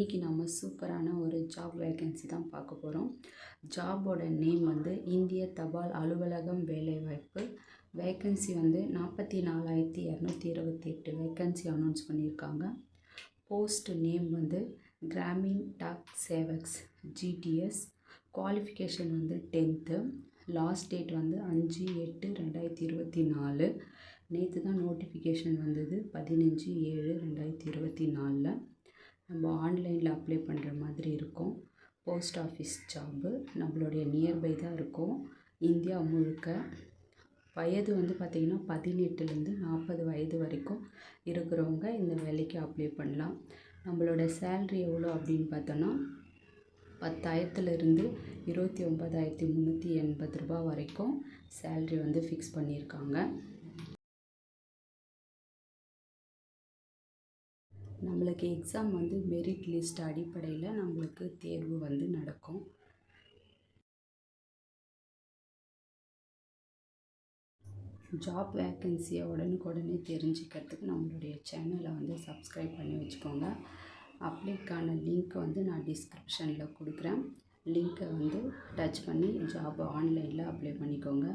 இன்றைக்கி நம்ம சூப்பரான ஒரு ஜாப் வேகன்சி தான் பார்க்க போகிறோம் ஜாபோட நேம் வந்து இந்திய தபால் அலுவலகம் வேலைவாய்ப்பு. வேகன்சி வந்து நாற்பத்தி நாலாயிரத்தி இரநூத்தி இருபத்தி எட்டு வேகன்சி அனௌன்ஸ் பண்ணியிருக்காங்க. போஸ்ட் நேம் வந்து கிராமின் டாக் சேவக்ஸ் ஜிடிஎஸ் குவாலிஃபிகேஷன் வந்து டென்த்து லாஸ்ட் டேட் வந்து அஞ்சு எட்டு ரெண்டாயிரத்தி இருபத்தி நாலு. நேற்று தான் நோட்டிஃபிகேஷன் வந்தது பதினஞ்சு ஏழு ரெண்டாயிரத்தி இருபத்தி நாலில். நம்ம ஆன்லைனில் அப்ளை பண்ணுற மாதிரி இருக்கும். போஸ்ட் ஆஃபீஸ் ஜாபு நம்மளுடைய நியர்பை தான் இருக்கும். இந்தியா முழுக்க வயது வந்து பார்த்திங்கன்னா பதினெட்டுலேருந்து நாற்பது வயது வரைக்கும் இருக்கிறவங்க இந்த வேலைக்கு அப்ளை பண்ணலாம். நம்மளோட சேல்ரி எவ்வளோ அப்படின்னு பார்த்தோன்னா பத்தாயிரத்துலேருந்து இருபத்தி ஒம்பதாயிரத்தி முந்நூற்றி எண்பது ரூபா வரைக்கும் சேல்ரி வந்து ஃபிக்ஸ் பண்ணியிருக்காங்க நம்மளுக்கு எக்ஸாம் வந்து மெரிட் லிஸ்ட் அடிப்படையில் நம்மளுக்கு தேர்வு வந்து நடக்கும். ஜாப் வேக்கன்சியை உடனுக்குடனே தெரிஞ்சுக்கிறதுக்கு நம்மளுடைய சேனலை வந்து சப்ஸ்கிரைப் பண்ணி வச்சுக்கோங்க. அப்ளைக்கான லிங்க் வந்து நான் டிஸ்கிரிப்ஷனில் கொடுக்குறேன். லிங்க்கை வந்து டச் பண்ணி ஜாப் ஆன்லைனில் அப்ளை பண்ணிக்கோங்க.